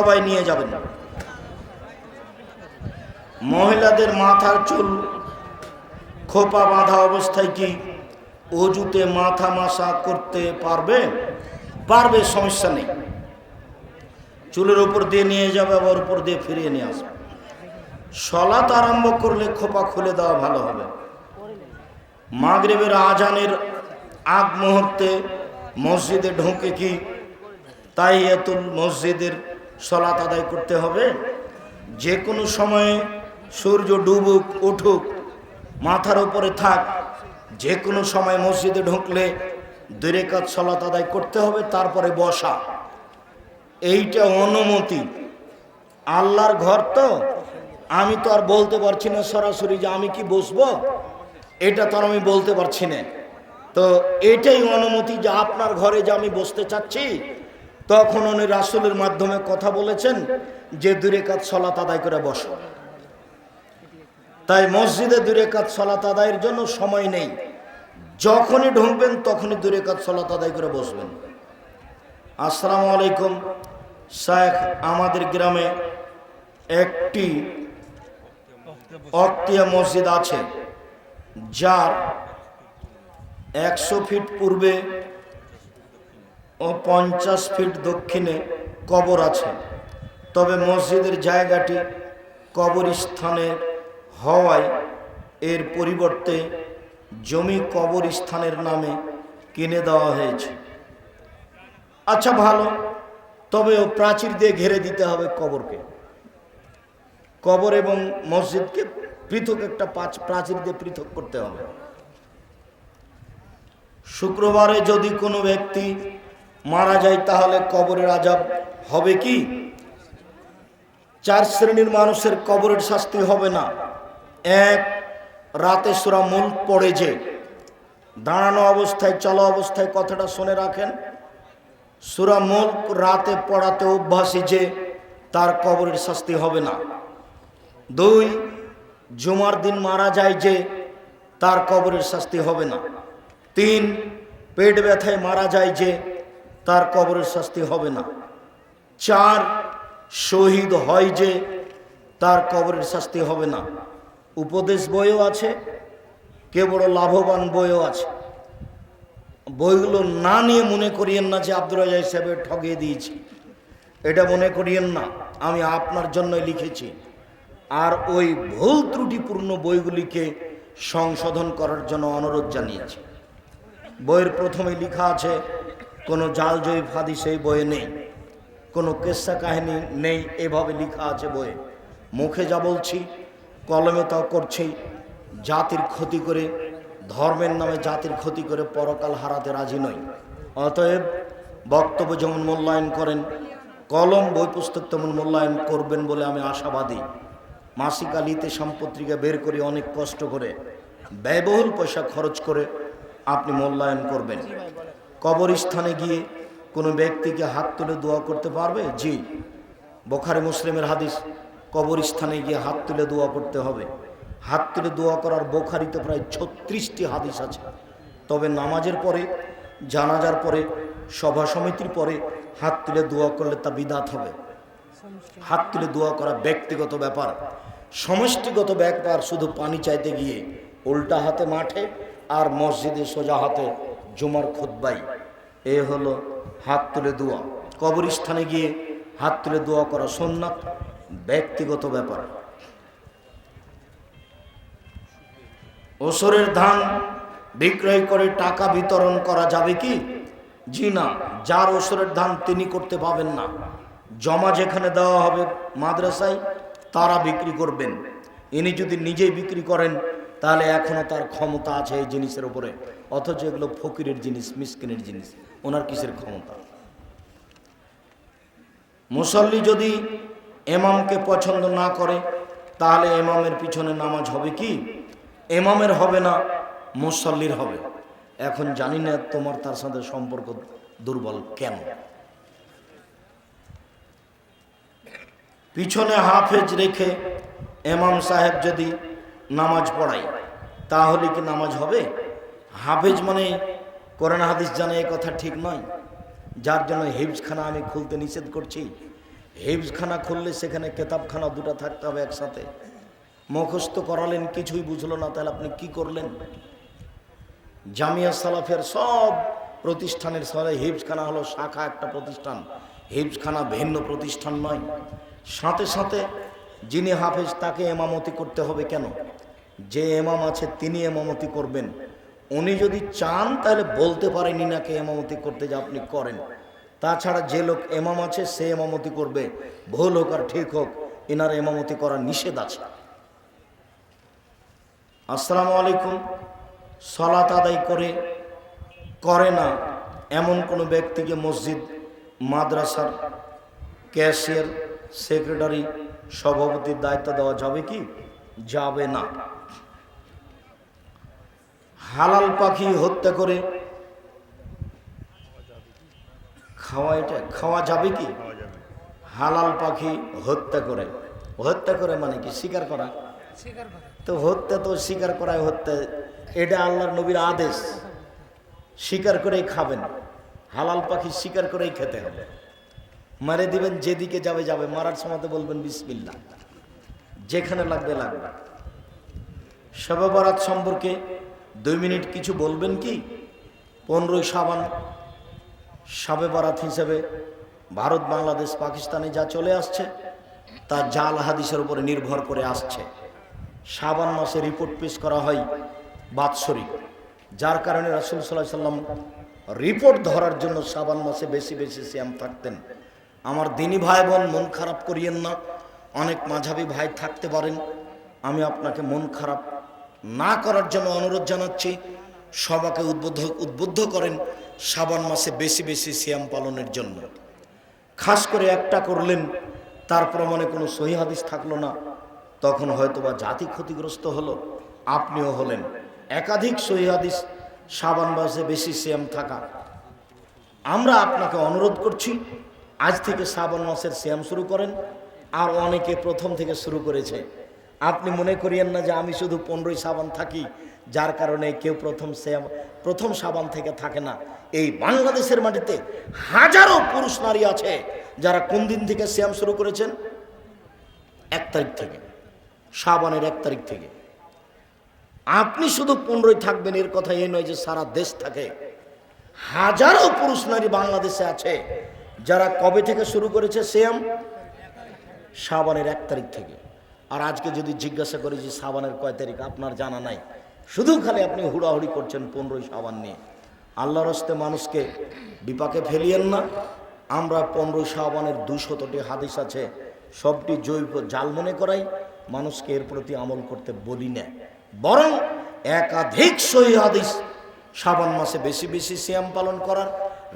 সবাই নিয়ে যাবেন। মহিলাদের মাথার চুল খোপা বাঁধা অবস্থায় কি অজুতে মাথা মাসা করতে পারবে? পারবে, সমস্যা নেই। চুলের উপর দিয়ে নিয়ে যাবে, আবার উপর দিয়ে ফিরিয়ে নিয়ে আসবে। সলাত আরম্ভ করলে খোপা খুলে দেওয়া ভালো হবে। মাগরিবের আজানের আগ মুহূর্তে মসজিদে ঢুকে কি তাইয়াতুল মসজিদের সলাত আদায় করতে হবে। যে কোনো সময়ে সূর্য ডুবুক, উঠুক, মাথার উপরে থাক, যে কোনো সময় মসজিদে ঢুকলে দুই কাজ সলাত আদায় করতে হবে, তারপরে বসা। এইটা অনুমতি। আল্লাহর ঘর তো? আমি তো আর বলতে পারছি না সরাসরি যে আমি কি বসবো? এটা তো আমি বলতে পারছি না। তো এটাই অনুমতি যে আপনার ঘরে যে আমি বসতে চাচ্ছি? তখন উনি রাসুলের মাধ্যমে কথা বলেছেন, যে দূরে কাজ সলাত আদায় করে বসো। তাই মসজিদে দূরে কাজ সলাত আদায়ের জন্য সময় নেই। যখনই ঢুকবেন, তখনই দূরে কাজ সলাত আদায় করে বসবেন। আসসালামু আলাইকুম শেখ আমাদের গ্রামে একটি অক্তিয়া মসজিদ আছে, যার একশো ফিট পূর্বে ও পঞ্চাশ ফিট দক্ষিণে কবর আছে। তবে মসজিদের জায়গাটি কবরস্থানের হওয়ায় এর পরিবর্তে জমি কবরস্থানের নামে কিনে দেওয়া হয়েছে। আচ্ছা ভালো। তবে ও প্রাচীর দিয়ে ঘেরে দিতে হবে কবরকে। কবর এবং মসজিদকে পৃথক একটা পাঁচ, প্রাচীর দিয়ে পৃথক করতে হবে। শুক্রবারে যদি কোনো ব্যক্তি মারা যায় তাহলে কবরের আজাব হবে কি? চার শ্রেণির মানুষের কবরের শাস্তি হবে না। এক, রাতে সুরা মূল পড়ে যে দাঁড়ানো অবস্থায়, চলা অবস্থায় কথাটা শুনে রাখেন। সুরা মুল্ক রাতে পড়াতে অভ্যাসী যে তার কবরের শাস্তি হবে না। দুই, জুমার দিন মারা যায় যে তার কবরের শাস্তি হবে না। তিন, পেট ব্যথায় মারা যায় যে তার কবরের শাস্তি হবে না। চার, শহীদ হয় যে তার কবরের শাস্তি হবে না। উপদেশ বইও আছে কে বড় লাভবান বইও আছে। বইগুলো না নিয়ে মনে করিয়েন না যে আব্দুল রাজা হিসাবে ঠগিয়ে দিয়েছি। এটা মনে করিয়েন না, আমি আপনার জন্যই লিখেছি। আর ওই ভুল ত্রুটিপূর্ণ বইগুলিকে সংশোধন করার জন্য অনুরোধ জানিয়েছি। বইয়ের প্রথমে লেখা আছে কোনো জাল জয়ী ফাদি সেই বইয়ে নেই। কোনো কেসা কাহিনী নেই, এভাবে লেখা আছে বইয়ে। মুখে যা বলছি, কলমে তাও করছি। জাতির ক্ষতি করে, ধর্মের নামে জাতির ক্ষতি করে পরকাল হারাতে রাজি নই। অতএব বক্তব্য যেমন মূল্যায়ন করেন, কলম, বই পুস্তক তেমন মূল্যায়ন করবেন বলে আমি আশাবাদী। মাসিক আলিতে সম্পত্রিকা বের করে অনেক কষ্ট করে, ব্যয়বহুল পয়সা খরচ করে আপনি মূল্যায়ন করবেন। কবরস্থানে গিয়ে কোনো ব্যক্তিকে হাত তুলে দোয়া করতে পারবে? জি। বোখারি মুসলিমের হাদিস, কবরস্থানে গিয়ে হাত তুলে দোয়া করতে হবে। হাত তুলে দোয়া করার বোখারিতে প্রায় ছত্রিশটি হাদিস আছে। তবে নামাজের পরে, জানাজার পরে, সভা সমিতির পরে হাত তুলে দোয়া করলে তা বিদাত হবে। হাত তুলে দোয়া করা ব্যক্তিগত ব্যাপার। সমষ্টিগত ব্যাপার, শুধু পানি চাইতে গিয়ে উল্টা হাতে মাঠে আর মসজিদে সোজা হাতে জুমার খুদ্বাই এ হলো হাত তুলে দোয়া। কবরস্থানে গিয়ে হাত তুলে দোয়া করা সোননাথ ব্যক্তিগত ব্যাপার। ওসরের ধান বিক্রয় করে টাকা বিতরণ করা যাবে কি? জি না, যার ওসরের ধান তিনি করতে পাবেন না। জমা যেখানে দেওয়া হবে মাদ্রাসায়, তারা বিক্রি করবেন। ইনি যদি নিজেই বিক্রি করেন, তাহলে এখনও তার ক্ষমতা আছে এই জিনিসের উপরে। অথচ এগুলো ফকিরের জিনিস, মিসকিনের জিনিস। ওনার কিসের ক্ষমতা? মুসল্লি যদি এমামকে পছন্দ না করে, তাহলে এমামের পিছনে নামাজ হবে কি? এমামের হবে না, মুসল্লির হবে। এখন জানি না তোমার তার সাথে সম্পর্ক দুর্বল কেন? পিছনে হাফেজ রেখে এমাম সাহেব যদি নামাজ পড়ায়, তাহলে কি নামাজ হবে? হাফেজ মানে কোরআন হাদিস জানে এ কথা ঠিক নয়। যার জন্য হিফজখানা আমি খুলতে নিষেধ করছি। হিফজখানা খুললে সেখানে কেতাবখানা দুটো থাকতে হবে একসাথে। মুখস্থ করালেন, কিছুই বুঝলো না, তাহলে আপনি কি করলেন? জামিয়া সালাফের সব প্রতিষ্ঠানের সবাই হিফজখানা হলো শাখা একটা প্রতিষ্ঠান। হিফজখানা ভিন্ন প্রতিষ্ঠান নয়। সাথে সাথে যিনি হাফেজ তাকে এমামতি করতে হবে কেন? যে এমাম আছে তিনি এমামতি করবেন। উনি যদি চান, তাহলে বলতে পারেন ইনাকে এমামতি করতে যে আপনি করেন। তাছাড়া যে লোক এমাম আছে, সে এমামতি করবে। ভুল হোক আর ঠিক হোক, ইনার এমামতি করা নিষেধ আছে। আসসালামু আলাইকুম। সলাত আদায় করে করে না এমন কোনো ব্যক্তিকে মসজিদ, মাদ্রাসার ক্যাশিয়ার, সেক্রেটারি, সভাপতির দায়িত্ব দেওয়া যাবে কি? যাবে না। হালাল পাখি হত্যা করে। খাওয়া এটা খাওয়া যাবে কি? হালাল পাখি হত্যা করে। হত্যা করে মানে কি? শিকার করা। তো হত্যা তো স্বীকার করাই হত্যা। এটা আল্লাহর নবীর আদেশ। স্বীকার করেই খাবেন। হালাল পাখি স্বীকার করেই খেতে হবে। মারে দিবেন যেদিকে যাবে যাবে। মারার সময় তো বলবেন বিসমিল্লা যেখানে লাগবে লাগবে। শবে বরাত সম্পর্কে দুই মিনিট কিছু বলবেন কি? পনেরোই সাবান শবে বারাত হিসেবে ভারত, বাংলাদেশ, পাকিস্তানে যা চলে আসছে, তা জাল হাদিসের উপরে নির্ভর করে আসছে। শাবান মাসে রিপোর্ট পেশ করা হয় বাৎসরিক। যার কারণে রাসুল সাল্লাহ সাল্লাম রিপোর্ট ধরার জন্য শাবান মাসে বেশি বেশি শ্যাম থাকতেন। আমার দিনী ভাই বোন, মন খারাপ করিয়েন না। অনেক মাঝাবি ভাই থাকতে পারেন। আমি আপনাকে মন খারাপ না করার জন্য অনুরোধ জানাচ্ছি। সবাকে উদ্বুদ্ধ উদ্বুদ্ধ করেন শাবান মাসে বেশি বেশি শ্যাম পালনের জন্য। খাস করে একটা করলেন, তার প্রমাণে কোনো সহি হাদিস থাকল না। তখন হয়তো বা জাতি ক্ষতিগ্রস্ত হলো, আপনিও হলেন। একাধিক সহি হাদিস সাবান মাসে বেশি শ্যাম থাকা। আমরা আপনাকে অনুরোধ করছি, আজ থেকে শ্রাবণ মাসের শ্যাম শুরু করেন। আর অনেকে প্রথম থেকে শুরু করেছে। আপনি মনে করিয়েন না যে আমি শুধু পনেরোই সাবান থাকি, যার কারণে কেউ প্রথম শ্যাম প্রথম সাবান থেকে থাকে না। এই বাংলাদেশের মাটিতে হাজারো পুরুষ নারী আছে যারা কোন দিন থেকে শ্যাম শুরু করেছেন? এক তারিখ থেকে, সাবানের এক তারিখ থেকে। আপনি শুধু পনেরোই থাকবেন, এর কথা এই নয় যে সারা দেশ থাকে। হাজারো পুরুষ নারী বাংলাদেশে আছে যারা কবে থেকে শুরু করেছে শ্যাম সাবানের এক তারিখ থেকে। আর আজকে যদি জিজ্ঞাসা করি যে সাবানের কয় তারিখ, আপনার জানা নাই। শুধু খালি আপনি হুড়াহুড়ি করছেন পনেরোই সাবান নিয়ে। আল্লাহর হস্তে মানুষকে বিপাকে ফেলিয়েন না। আমরা পনেরোই সাবানের দুশতটি হাদিস আছে, সবটি জৈব জাল মনে করাই, মানুষকে এর প্রতি আমল করতে বলি না। বরং একাধিক সহি হাদিস সাবান মাসে বেশি বেশি শ্যাম পালন করার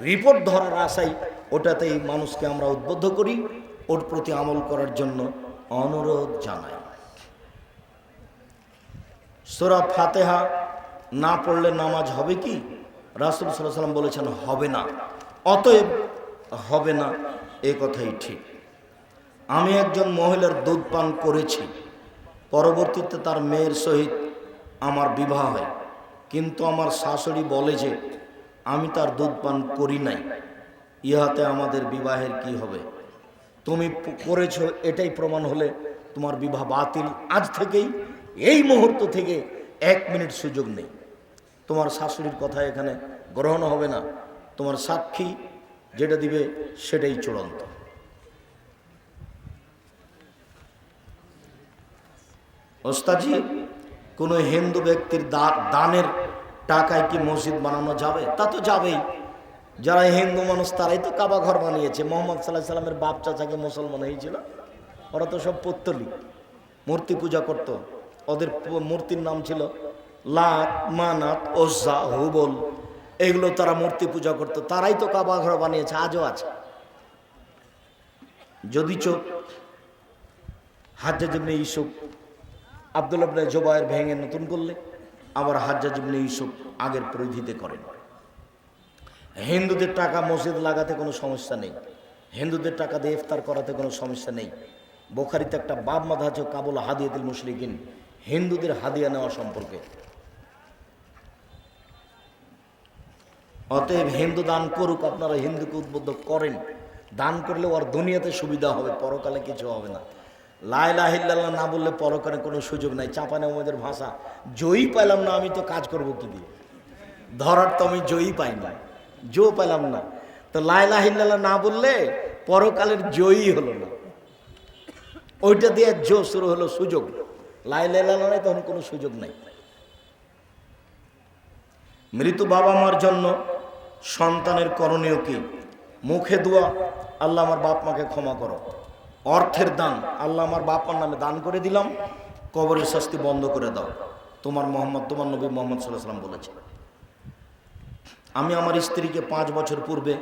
রিপোর্ট ধরার আশাই ওটাতেই মানুষকে আমরা উদ্বুদ্ধ করি, ওর প্রতি আমল করার জন্য অনুরোধ জানাই। সোরা ফাতেহা না পড়লে নামাজ হবে কি? রাসুল সাল্লাহ সাল্লাম বলেছেন, হবে না। অতএব হবে না, এ কথাই ঠিক। আমি একজন মহিলার দুধ পান করেছি, পরবর্তীতে তার মেয়ের সহিত আমার বিবাহ হয়। কিন্তু আমার শাশুড়ি বলে যে, আমি তার দুধ পান করি নাই। ইহাতে আমাদের বিবাহের কি হবে? তুমি করেছ এটাই প্রমাণ হলে তোমার বিবাহ বাতিল। আজ থেকেই, এই মুহূর্ত থেকে এক মিনিট সুযোগ নেই। তোমার শাশুড়ির কথা এখানে গ্রহণ হবে না। তোমার সাক্ষী যেটা দিবে সেটাই চূড়ান্ত। ওস্তাজি কোনো হিন্দু ব্যক্তির দানের টাকায় কি মসজিদ বানানো যাবে? তা তো যাবেই। যারা হিন্দু মানুষ, তারাই তো কাবা ঘর বানিয়েছে। মোহাম্মদ সাল্লাহ সাল্লামের বাপ চাচাকে মুসলমান হয়েছিল। ওরা তো সব পত্তলি। মূর্তি পূজা করত। ওদের মূর্তির নাম ছিল লাত, মানাত ওজা হুবল। এগুলো তারা মূর্তি পূজা করত। তারাই তো কাবা ঘর বানিয়েছে, আজও আছে। যদি চোখ হাজ্জাজ ইবনে ইসুফ আব্দুল আবনে জোবায়ের ভেঙে নতুন করলে, আবার হাজ্জাজ ইবনে ইউসুফ আগের পরিধিতে করেন। হিন্দুদের টাকা মসজিদ লাগাতে কোনো সমস্যা নেই। হিন্দুদের টাকা দিয়ে ইফতার করাতে কোনো সমস্যা নেই। বোখারিতে একটা বাব মাধা আছে কাবুল হাদিয়াতুল মুশরিকিন। হিন্দুদের হাদিয়া নেওয়া সম্পর্কে। অতএব হিন্দু দান করুক, আপনারা হিন্দুকে উদ্বুদ্ধ করেন। দান করলে ওর দুনিয়াতে সুবিধা হবে, পরকালে কিছু হবে না। লাইলাহিল্লাহ না বললে পরকালে কোনো সুযোগ নাই। চাপানে আমাদের ভাষা। জয়ী পাইলাম না, আমি তো কাজ করব কি দিয়ে? ধরার তো আমি জয়ী পাই না জো পেলাম না। তো লাইলাহিল্লাহ না বললে পরকালের জয়ী হলো না। ওইটা দিয়ে জো শুরু হলো সুযোগ। লাইলাহিল্লাহ নাই, তখন কোনো সুযোগ নাই। মৃত বাবা মার জন্য সন্তানের করণীয় কি? মুখে দোয়া, আল্লাহ আমার বাপ মাকে ক্ষমা করো। অর্থের দান, আল্লাহ আমার বাপ মার নামে দান করে দিলাম। কবরের শাস্তি বন্ধ করে দাও। তোমার মোহাম্মদ, তোমার নবী মোহাম্মদ সাল্লাহ সাল্লাম বলেছে আমি আমার স্ত্রীকে পাঁচ বছর পূর্বে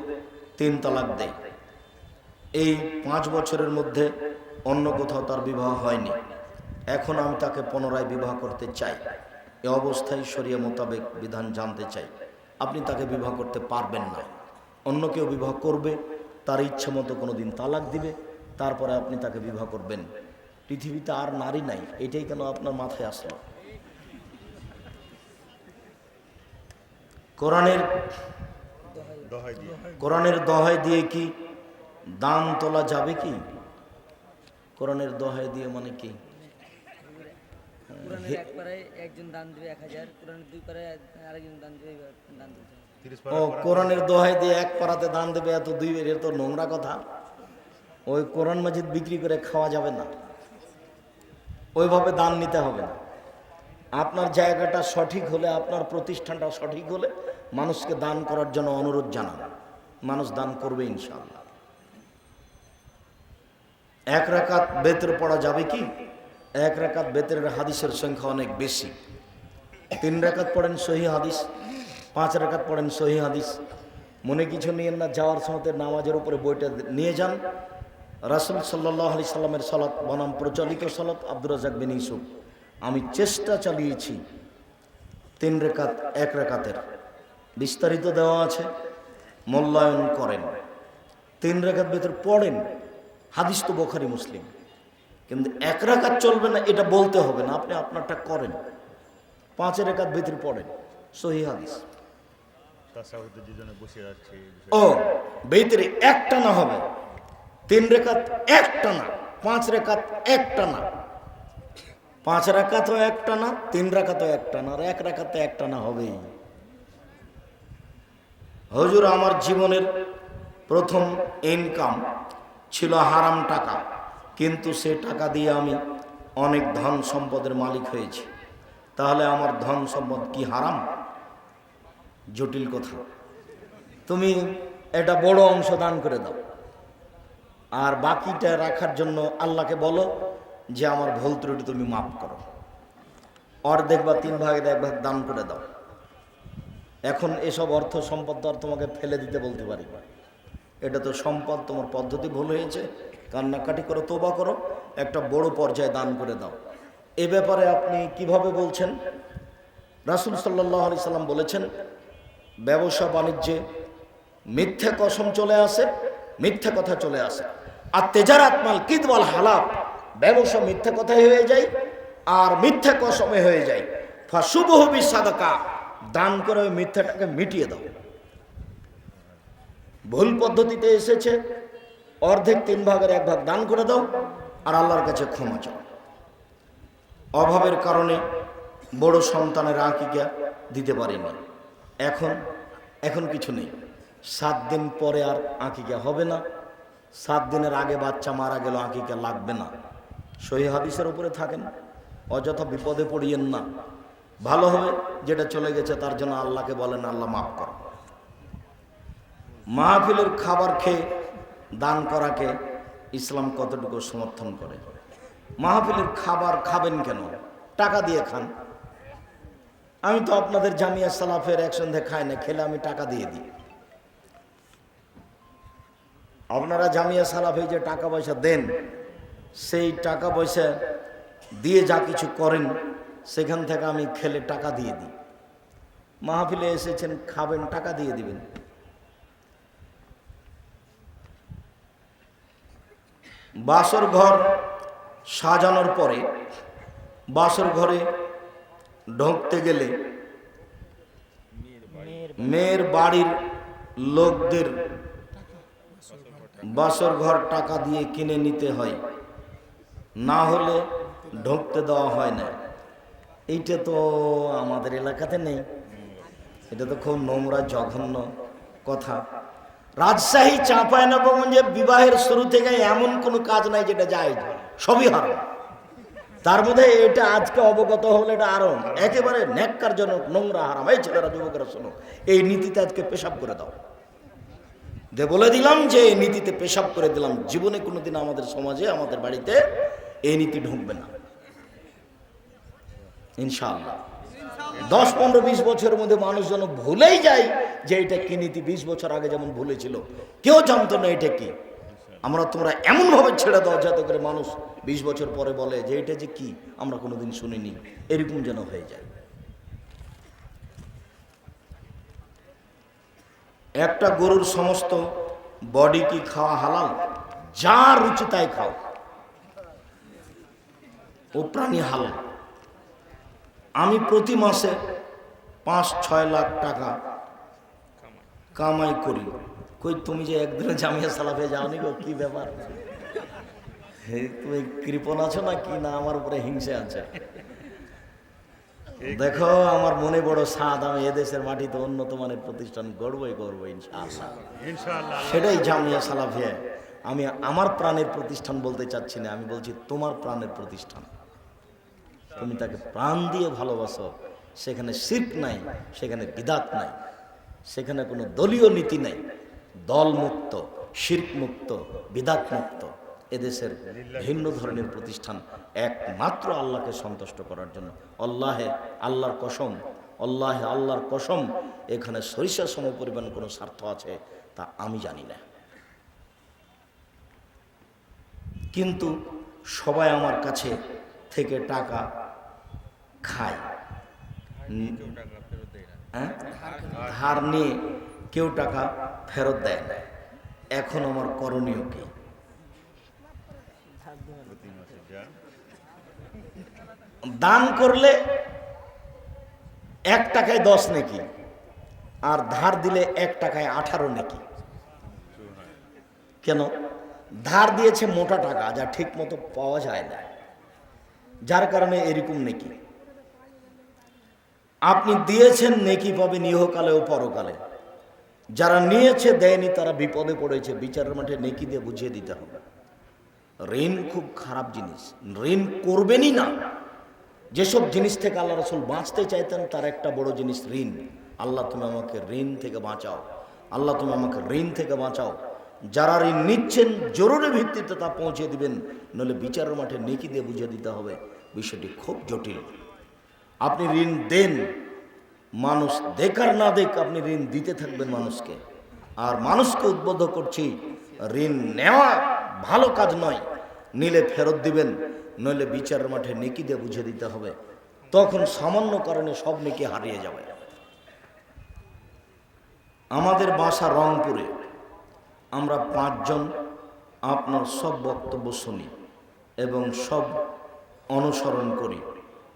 তিন তালাক দেই। এই পাঁচ বছরের মধ্যে অন্য কোথাও তার বিবাহ হয়নি। এখন আমি তাকে পুনরায় বিবাহ করতে চাই। এ অবস্থায় শরিয়া মোতাবেক বিধান জানতে চাই। আপনি তাকে বিবাহ করতে পারবেন না। অন্য কেউ বিবাহ করবে, তার ইচ্ছে মতো কোনো দিন তালাক দিবে, তারপরে আপনি তাকে বিবাহ করবেন। পৃথিবীতে আর নারী নাই, এটাই কেন আপনার মাথায় আসলো? কোরআনের কোরআনের দহাই দিয়ে কি দান তোলা যাবে কি? কোরআনের দহায় দিয়ে মানে কি। ও কোরআনের দোহাই দিয়ে এক পাড়াতে দান দেবে এত দুই এর তো নোংরা কথা। ওই কোরআন মাজিদ বিক্রি করে খাওয়া যাবে না। ওইভাবে দান নিতে হবে না। আপনার জায়গাটা সঠিক হলে আপনার প্রতিষ্ঠানটা সঠিক হলে মানুষকে দান করার জন্য অনুরোধ জানান। মানুষ দান করবে ইনশাআল্লাহ। এক রাকাত বেতের পড়া যাবে কি? এক রাকাত বেতের হাদিসের সংখ্যা অনেক বেশি। তিন রাকাত পড়েন সহি হাদিস, পাঁচ রাকাত পড়েন সহি হাদিস। মনে কিছু নিয়েন না, যাওয়ার সময় নামাজের উপরে বইটা নিয়ে যান। রাসুল সাল্লাহ আলি সাল্লামের সালাত বনাম, প্রচলিত সালাত আব্দুর রাজাক বিন ইসুফ আমি চেষ্টা চালিয়েছি তিন রেখাত এক রেখাতের বিস্তারিত দেওয়া আছে মূল্যায়ন করেন। তিন রেখাত ভেতর পড়েন হাদিস তো বোখারি মুসলিম। কিন্তু এক রাকাত চলবে না এটা বলতে হবে না আপনি আপনারটা করেন। পাঁচের রেখাত ভেতর পড়েন সহি হাদিস। তাসাউদ্দের বসে আছে ও বেতরে একটা না হবে। তিন রেখাত একটা না পাঁচ রেখাত একটা না। পাঁচ রেখাতও একটা না তিন রেখাতও একটা না আর এক রেখাতে একটা না হবেই। হজুর, আমার জীবনের প্রথম ইনকাম ছিল হারাম টাকা। কিন্তু সে টাকা দিয়ে আমি অনেক ধন সম্পদের মালিক হয়েছি। তাহলে আমার ধন সম্পদ কি হারাম? জটিল কথা। তুমি এটা বড় অংশ দান করে দাও। আর বাকিটা রাখার জন্য আল্লাহকে বলো যে, আমার ভুল ত্রুটি তুমি মাফ করো। অর্ধেক বা তিন ভাগের এক ভাগ দান করে দাও। এখন এসব অর্থ সম্পদ তো আর তোমাকে ফেলে দিতে বলতে পারি। এটা তো সম্পদ, তোমার পদ্ধতি ভুল হয়েছে। কান্নাকাটি করো, তোবা করো, একটা বড় পর্যায়ে দান করে দাও। এ ব্যাপারে আপনি কীভাবে বলছেন? রাসুল সাল্লাহ আলি সাল্লাম বলেছেন, ব্যবসা বাণিজ্যে মিথ্যে কসম চলে আসে, মিথ্যে কথা চলে আসে। আর তেজারাত মাল কিদওয়াল হালাপ ব্যবসা মিথ্যে কথাই হয়ে যায়, আর মিথ্যে কসমে হয়ে যায়। ফাশুবহবি সাদাকা দান করে ওই মিথ্যাটাকে মিটিয়ে দাও। ভুল পদ্ধতিতে এসেছে, অর্ধেক তিন ভাগের এক ভাগ দান করে দাও আর আল্লাহর কাছে ক্ষমা চাও। অভাবের কারণে বড় সন্তানের আঁকিকা দিতে পারিনি। এখন এখন কিছু নেই। সাত দিন পরে আর আঁকিকা হবে না। সাত দিনের আগে বাচ্চা মারা গেল, আঁকিকা লাগবে না। সহি হাদিসের উপরে থাকেন, অযথা বিপদে পড়িয়েন না। ভালো হবে যেটা চলে গেছে, তার জন্য আল্লাহকে বলেন, আল্লাহ মাফ করো। মাহফিলের খাবার খেয়ে, দান করাকে ইসলাম কতটুকু সমর্থন করে? মাহফিলের খাবার খাবেন কেন? টাকা দিয়ে খান। আমি তো আপনাদের জামিয়া সালাফের একসঙ্গে খাই না, খেলে আমি টাকা দিয়ে দিই। আপনারা জামিয়া সালাফে যে টাকা পয়সা দেন, সেই টাকা পয়সা দিয়ে যা কিছু করেন সেখান থেকে আমি খেলে টাকা দিয়ে দিই। মাহফিলে এসেছেন, খাবেন, টাকা দিয়ে দিবেন। বাসর ঘর সাজানোর পরে, বাসর ঘরে ঢুকতে গেলে মেয়ের বাড়ির লোকদের বাসর ঘর টাকা দিয়ে কিনে নিতে হয়। না হলে ঢুকতে দেওয়া হয় না। এইটা তো আমাদের এলাকাতে নেই। এটা তো খুব নোংরা, জঘন্য কথা। রাজশাহী চাঁপাইনবাবগঞ্জে বিবাহের শুরু থেকে এমন কোনো কাজ নাই যেটা যায় সবই হারাম। তার মধ্যে এটা আজকে অবগত হলে এটা আরও একেবারে ন্যাক্কারজনক, নোংরা, হারাম। এই ছেলেরা, যুবকেরা, শোনো, এই নীতিতে আজকে পেশাব করে দাও। দে বলে দিলাম যে এই নীতিতে পেশাব করে দিলাম। জীবনে কোনোদিন আমাদের সমাজে, আমাদের বাড়িতে এই নীতি ঢুকবে না। ইনশাআল্লাহ। দশ, পনেরো, বিশ বছরের মধ্যে মানুষ যেন ভুলেই যায় যে এটা কি নীতি, বিশ বছর আগে যেমন ভুলেছিল, কেউ জানতো না এটা কি। আমরা তোমরা এমনভাবে ছেড়ে দাও যাতে করে মানুষ বিশ বছর পরে বলে যে এটা যে কি, আমরা কোনোদিন শুনিনি, এরকম যেন হয়ে যায়। একটা গরুর সমস্ত বডি কি খাওয়া হালাল? যা রুচি তাই খাও। ও প্রাণী হালাল। আমি প্রতি মাসে পাঁচ ছয় লাখ টাকা কামাই করি। কই তুমি যে একদিনে জামিয়া সালাফে যাওনি গো কি ব্যাপার? তুমি কৃপণ আছো না কি না আমার উপরে হিংসে আছে। দেখো আমার মনে বড় সাদ আমি এদেশের মাটিতে উন্নত মানের প্রতিষ্ঠান গড়বই গড়বো ইনশাআল্লাহ। সেটাই জামিয়া সালাফিয়া আমি আমার প্রাণের প্রতিষ্ঠান বলতে চাচ্ছি না আমি বলছি তোমার প্রাণের প্রতিষ্ঠান। তুমি তাকে প্রাণ দিয়ে ভালোবাসো। সেখানে শির্ক নাই, সেখানে বিদাত নাই, সেখানে কোনো দলীয় নীতি নাই। দল মুক্ত শির্ক মুক্ত বিদাত মুক্ত এদেশের ভিন্ন ধরনের প্রতিষ্ঠান একমাত্র আল্লাহকে সন্তুষ্ট করার জন্য। আল্লাহে আল্লাহর কসম, আল্লাহে আল্লাহর কসম, এখানে সরিষা সম পরিমাণ কোনো স্বার্থ আছে তা আমি জানি না। কিন্তু সবাই আমার কাছে থেকে টাকা খায়। উম, হ্যাঁ? ধার নিয়ে কেউ টাকা ফেরত দেয় না। এখন আমার করণীয় কি? দান করলে এক টাকায় দশ নাকি আর ধার দিলে এক টাকায় আঠারো নাকি। কেন? ধার দিয়েছে মোটা টাকা যা ঠিক মতো পাওয়া যায় না। যার কারণে এরকম নেকি। আপনি দিয়েছেন নেকি পাবেন নিহকালে ও পরকালে। যারা নিয়েছে, দেয়নি, তারা বিপদে পড়েছে। বিচারের মাঠে নেকি দিয়ে বুঝিয়ে দিতে হবে। ঋণ খুব খারাপ জিনিস। ঋণ করবেনই না। যেসব জিনিস থেকে আল্লাহ রসুল বাঁচতে চাইতেন, তার একটা বড় জিনিস ঋণ। আল্লাহ তুমি আমাকে ঋণ থেকে বাঁচাও। আল্লাহ তুমি আমাকে ঋণ থেকে বাঁচাও। যারা ঋণ নিচ্ছেন, জরুরি ভিত্তিতে তা পৌঁছে দিবেন। নইলে বিচারের মাঠে নেকি দিয়ে বুঝিয়ে দিতে হবে। বিষয়টি খুব জটিল। আপনি ঋণ দেন। মানুষ দেখার না দেখ, আপনি ঋণ দিতে থাকবেন মানুষকে। আর মানুষকে উদ্বুদ্ধ করছি, ঋণ নেওয়া ভালো কাজ নয়। নিলে ফেরত দিবেন, নইলে বিচারের মাঠে নেকি দিয়ে বুঝে দিতে হবে। তখন সামান্য কারণে সব নেকি হারিয়ে যাবে। আমাদের বাসা রংপুরে। আমরা পাঁচজন, আপনার সব বক্তব্য শুনি এবং সব অনুসরণ করি।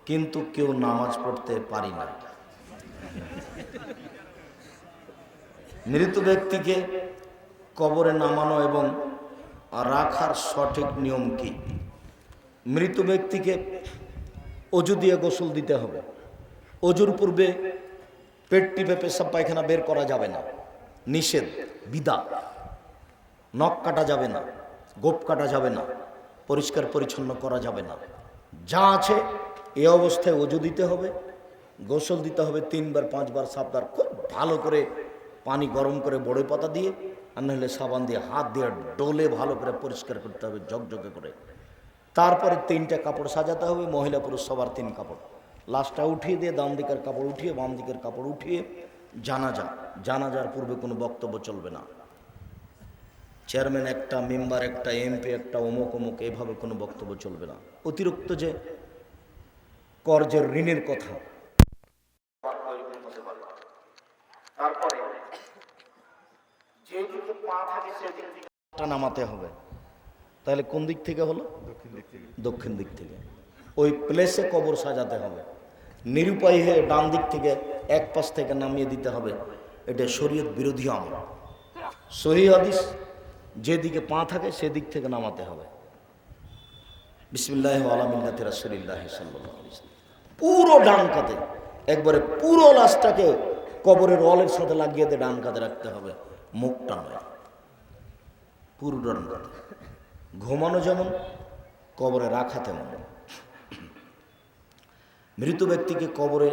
কিন্তু কেউ নামাজ পড়তে পারি না। মৃত ব্যক্তিকে কবরে নামানো এবং রাখার সঠিক নিয়ম কি? মৃত ব্যক্তিকে অজু দিয়ে গোসল দিতে হবে। অজুর পূর্বে পেট টিপে পেশাব পায়খানা বের করা যাবে না। নিষেধ বিদা নখ কাটা যাবে না, গোপ কাটা যাবে না, পরিষ্কার পরিচ্ছন্ন করা যাবে না। যা আছে এ অবস্থায় অজু দিতে হবে, গোসল দিতে হবে তিনবার, পাঁচবার সাবধান খুব ভালো করে পানি গরম করে বড়ই পাতা দিয়ে, আর নাহলে সাবান দিয়ে, হাত দিয়ে ডোলে ভালো করে পরিষ্কার করতে হবে, ঝকঝকে করে। তারপরে তিনটা কাপড় সাজাতে হবে, মহিলা পুরুষ সবার তিন কাপড়। লাশটা উঠিয়ে দিয়ে ডান দিকের কাপড় উঠিয়ে, বাম দিকের কাপড় উঠিয়ে, জানাজা। জানাজার পূর্বে কোনো বক্তব্য চলবে না। চেয়ারম্যান একটা, মেম্বার একটা, এমপি একটা, অমুক অমুক, এভাবে কোনো বক্তব্য চলবে না। অতিরিক্ত যে কর্জের ঋণের কথা। তারপরে যেদিকে পা থাকে সেদিকে নামাতে হবে। তাহলে কোন দিক থেকে হলো? দক্ষিণ দিক থেকে। ওই প্লেসে কবর সাজাতে হবে। নিরুপায় হয়ে ডান দিক থেকে এক পাশ থেকে নামিয়ে দিতে হবে। এটা শরীয়ত বিরোধী আমল। সহি হাদিস যেদিকে পা থাকে সেদিক থেকে নামাতে হবে। বিসমিল্লাহ আলমিল্লাতে রাসুলিল্লাহ সাল্লাহ পুরো ডান কাতে একবারে পুরো লাশটাকে কবরের ওয়ালের সাথে লাগিয়ে দিয়ে ডান কাতে রাখতে হবে। মুখটা নয়। পুরো ডান কাতে ঘুমানো যেমন কবরে রাখা তেমন। মৃত ব্যক্তিকে কবরে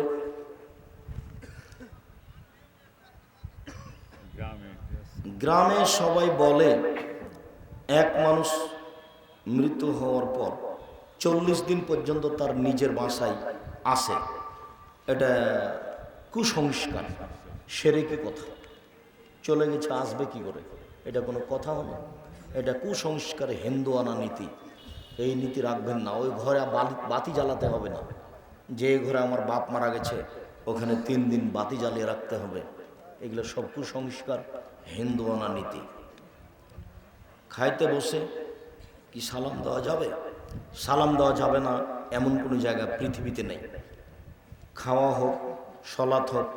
গ্রামে। গ্রামে সবাই বলে এক মানুষ মৃত্যু হওয়ার পর চল্লিশ দিন পর্যন্ত তার নিজের বাসায় আসে এটা কুসংস্কার সেরে কি কথা। চলে গেছে, আসবে কি করে? এটা কোনো কথা হলো এটা কুসংস্কার হিন্দুয়ানা নীতি। এই নীতি রাখবেন না। ওই ঘরে বাতি জ্বালাতে হবে না। যে ঘরে আমার বাপ মারা গেছে, ওখানে তিন দিন বাতি জ্বালিয়ে রাখতে হবে। এগুলো সব কুসংস্কার, হিন্দুয়ানা নীতি। খাইতে বসে কি সালাম দেওয়া যাবে? সালাম দেওয়া যাবে না, এমন কোনো জায়গা পৃথিবীতে নেই। খাওয়া হোক, সলাৎ হোক,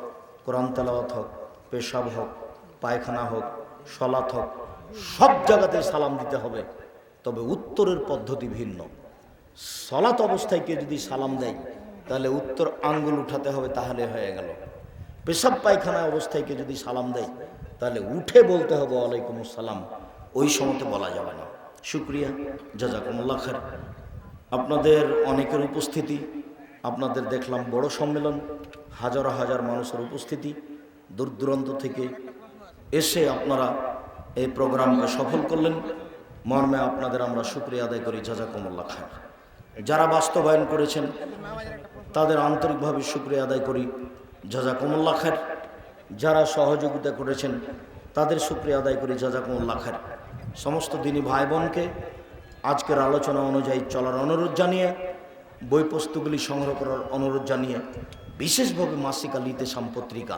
কোরআন তেলাওয়াত হোক, পেশাব হোক, পায়খানা হোক, সলাৎ হোক, সব জায়গাতে সালাম দিতে হবে। তবে উত্তরের পদ্ধতি ভিন্ন। সলাৎ অবস্থায় কেউ যদি সালাম দেয়, তাহলে উত্তর আঙ্গুল উঠাতে হবে, তাহলে হয়ে গেল। পেশাব পায়খানা অবস্থায় কেউ যদি সালাম দেয়, তাহলে উঠে বলতে হবে, ওয়ালাইকুম সালাম ওই সময়তে বলা যাবে না। শুক্রিয়া। জাজাকুমুল্লাহ খার আপনাদের অনেকের উপস্থিতি, আপনাদের দেখলাম বড় সম্মেলন, হাজার হাজার মানুষের উপস্থিতি দূর দূরান্ত থেকে এসে আপনারা এই প্রোগ্রামকে সফল করলেন। মর্মে আপনাদের আমরা শুক্রিয়া আদায় করি জাজাকুমুল্লাহ খান যারা বাস্তবায়ন করেছেন, তাদের আন্তরিকভাবে শুক্রিয়া আদায় করি জাজাকুমুল্লাহ খার যারা সহযোগিতা করেছেন, তাদের শুক্রিয়া আদায় করি জাজাকুমুল্লাহ খার সমস্ত দিনই ভাই বোনকে আজকের আলোচনা অনুযায়ী চলার অনুরোধ জানিয়ে বই পুস্তকগুলি সংগ্রহ করার অনুরোধ জানিয়ে, বিশেষভাবে মাসিকা লিতে সাম্পত্রিকা